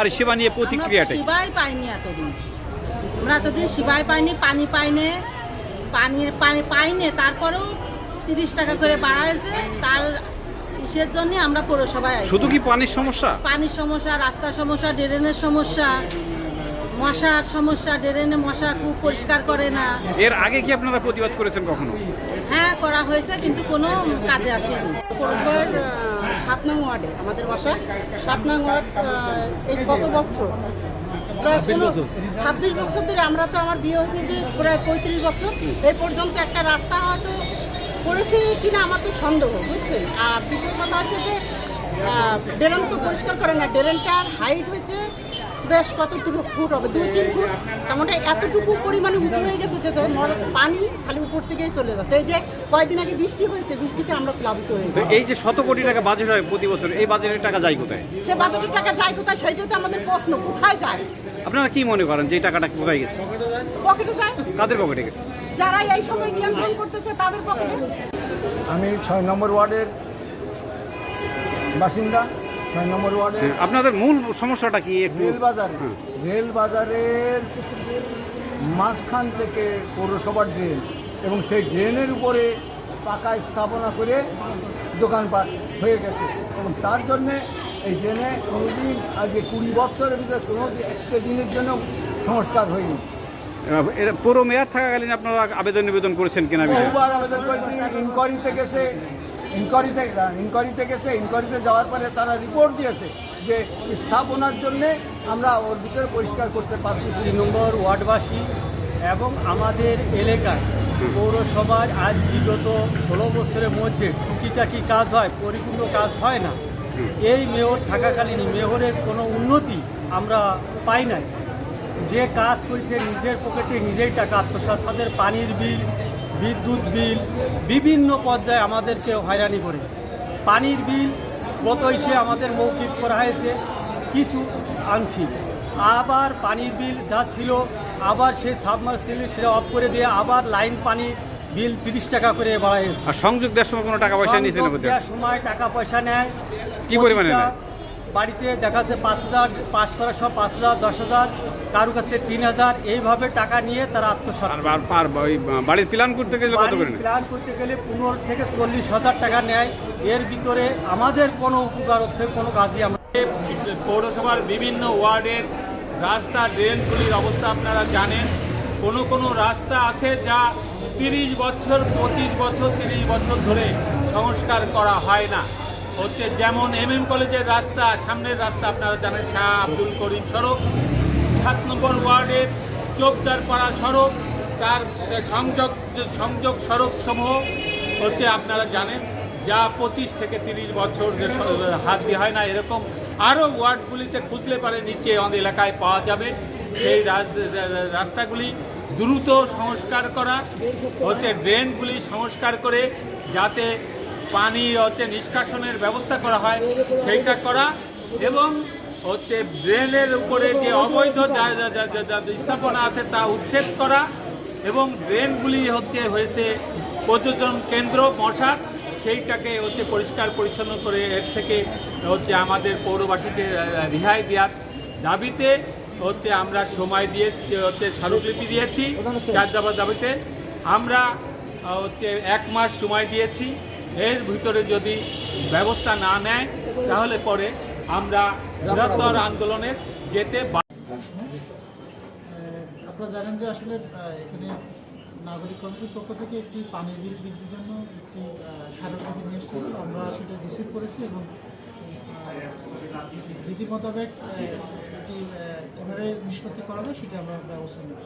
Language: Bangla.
আর সেবা নিয়ে আমরা প্রতিক্রিয়াটাই। সেবাই পাইনি এতদিন। আমরা এতদিন সেবাই পাইনি পানি পাইনি পানি পানি পাইনি তারপরেও তিরিশ টাকা করে বাড়াইছে তার ইসের জন্য আমরা পৌরসভায়। শুধু কি পানির সমস্যা? পানির সমস্যা রাস্তার সমস্যা ড্রেনের সমস্যা মশার সমস্যা ড্রেনে মশা খুব পরিষ্কার করে না। এর আগে কি আপনারা প্রতিবাদ করেছেন কখনো? হ্যাঁ করা হয়েছে কিন্তু কোনো কাজে আসেনি। পৌরসভার সাত নং ওয়ার্ডে আমাদের বাসা সাত নং ওয়ার্ড এই কত বছর। প্রায় ছাব্বিশ বছর। ধরে আমরা তো আমার বিয়ে হয়েছে যে প্রায় পঁয়ত্রিশ বছর। এই পর্যন্ত একটা রাস্তা হয়তো করেছে কিনা আমার তো সন্দেহ বুঝছেন? আর দ্বিতীয় কথা হচ্ছে যে ড্রেন তো পরিষ্কার করে না ড্রেনটার হাইট হয়েছে বেশ কতটুকু ফুট হবে? দুই তিন ফুট? তার মানে এতটুকু পরিমাণে উঁচু হয়ে গেছে যে পানি খালি উপর থেকেই চলে যাচ্ছে। এই যে কয়েকদিন আগে বৃষ্টি হয়েছে বৃষ্টিতে আমরা প্লাবিত হয়ে এই যে শত কোটি টাকা বাজেট হয় প্রতি বছর এই বাজেটের টাকা যায় কোথায়? সে বাজেটের টাকা যায় কোথায় সেইটাই তো আমাদের প্রশ্ন কোথায় যায়? আপনারা কি মনে করেন যে টাকাটা কোথায় গেছে? পকেটে যায়? কাদের পকেটে গেছে? যারা এই সময় নিয়ন্ত্রণ করতেছে তাদের পকেটে? আমি ছয় নম্বর ওয়ার্ডের বাসিন্দা। ছয় নম্বর ওয়ার্ডের আপনাদের মূল সমস্যাটা কি রেল বাজারে রেল বাজারের মাঝখান থেকে পৌরসভার ড্রেন এবং সেই ড্রেনের উপরে পাকা স্থাপনা করে দোকানপাট হয়ে গেছে। এবং তার জন্যে এই ড্রেনে কোনোদিন আজকে কুড়ি বছরের ভিতরে কোনো একটা দিনের জন্য সংস্কার হয়নি। পুরো মেয়াদ থাকাকালীন আপনারা আবেদন নিবেদন করেছেন কিনা? বহুবার আবেদন করেছি ইনকোয়ারিতে গেছে ইনকোয়ারিতে ইনকোয়ারিতে গেছে ইনকোয়ারিতে যাওয়ার পরে তারা রিপোর্ট দিয়েছে যে স্থাপনার জন্যে আমরা ওর ভিতরে পরিষ্কার করতে পারছি। দুই নম্বর ওয়ার্ডবাসী এবং আমাদের এলাকায় পৌরসভার আজ বিগত ষোলো বছরের মধ্যে টুকিটাকি কাজ হয়, পরিপূর্ণ কাজ হয় না। এই মেয়র থাকাকালীন মেয়রের কোনো উন্নতি আমরা পাই নাই। যে কাজ করেছে নিজের পকেটে নিজের টাকা আত্মসাৎ, তাদের পানির বিল বিদ্যুৎ বিল বিভিন্ন পর্যায়ে আমাদেরকে হয়রানি করে। পানির বিল গত এসে আমাদের মৌখিক করা হয়েছে কিছু আংশিক। আবার পানির বিল যা ছিল আবার সে সাবমার্সিল সেটা অফ করে দিয়ে আবার লাইন পানি বিল তিরিশ টাকা করে বাড়াইছে আর সংযোগ দেওয়ার সময় কোনো টাকা পয়সা দেওয়ার সময় টাকা পয়সা নেয়। কি পরিমাণে নেয়? বাড়িতে দেখা যাচ্ছে পাঁচ হাজার পাস করার সব পাঁচ হাজার দশ হাজার কারও কাছে তিন হাজার এইভাবে টাকা নিয়ে তারা বাড়ির প্ল্যান করতে গেলে কত করে প্ল্যান করতে গেলে পনেরো থেকে চল্লিশ হাজার টাকা নেয়। এর ভিতরে আমাদের কোনো উপকার হচ্ছে কোনো কাজই আমরা পৌরসভার বিভিন্ন ওয়ার্ডের রাস্তা ড্রেনগুলির অবস্থা আপনারা জানেন। কোনো কোনো রাস্তা আছে যা তিরিশ বছর পঁচিশ বছর তিরিশ বছর ধরে সংস্কার করা হয় না। হচ্ছে যেমন এম এম কলেজের রাস্তা, সামনের রাস্তা আপনারা জানেন, শাহ আব্দুল করিম সড়ক। সাত নম্বর ওয়ার্ডের চোপদারপাড়া সড়ক, তার সংযোগ সংযোগ সড়ক সমূহ হচ্ছে আপনারা জানেন, যা পঁচিশ থেকে তিরিশ বছর যে হাত দিয়ে হয় না, এরকম আরও ওয়ার্ডগুলিতে খুঁজলে পারে নিচে এলাকায় পাওয়া যাবে। সেই রাস্তাগুলি দ্রুত সংস্কার করা, হচ্ছে ড্রেনগুলি সংস্কার করে যাতে পানি হচ্ছে নিষ্কাশনের ব্যবস্থা করা হয়, সেইটা করা এবং হচ্ছে ড্রেনের উপরে যে অবৈধ স্থাপনা আছে তা উচ্ছেদ করা এবং ড্রেনগুলি হচ্ছে হয়েছে পর্যটন কেন্দ্র, মশার, সেইটাকে হচ্ছে পরিষ্কার পরিচ্ছন্ন করে এর থেকে হচ্ছে আমাদের পৌরবাসীকে রেহাই দেওয়ার দাবিতে হচ্ছে আমরা সময় দিয়েছি, হচ্ছে স্মারকলিপি দিয়েছি চার দফা দাবিতে। আমরা হচ্ছে এক মাস সময় দিয়েছি। এর ভিতরে যদি ব্যবস্থা না নেয়, তাহলে পরে আমরা বৃহত্তর আন্দোলনে যেতে আপনারা জানেন যে আসলে এখানে নাগরিক কমিটির পক্ষ থেকে একটি পানির বিল বৃদ্ধির জন্য একটি স্মারকলিপি নিয়ে এসেছিল আমরা সেটা রিসিভ করেছি এবং বিধি মোতাবেক এটি কীভাবে নিষ্পত্তি করা হবে, সেটা আমরা ব্যবস্থা নেব।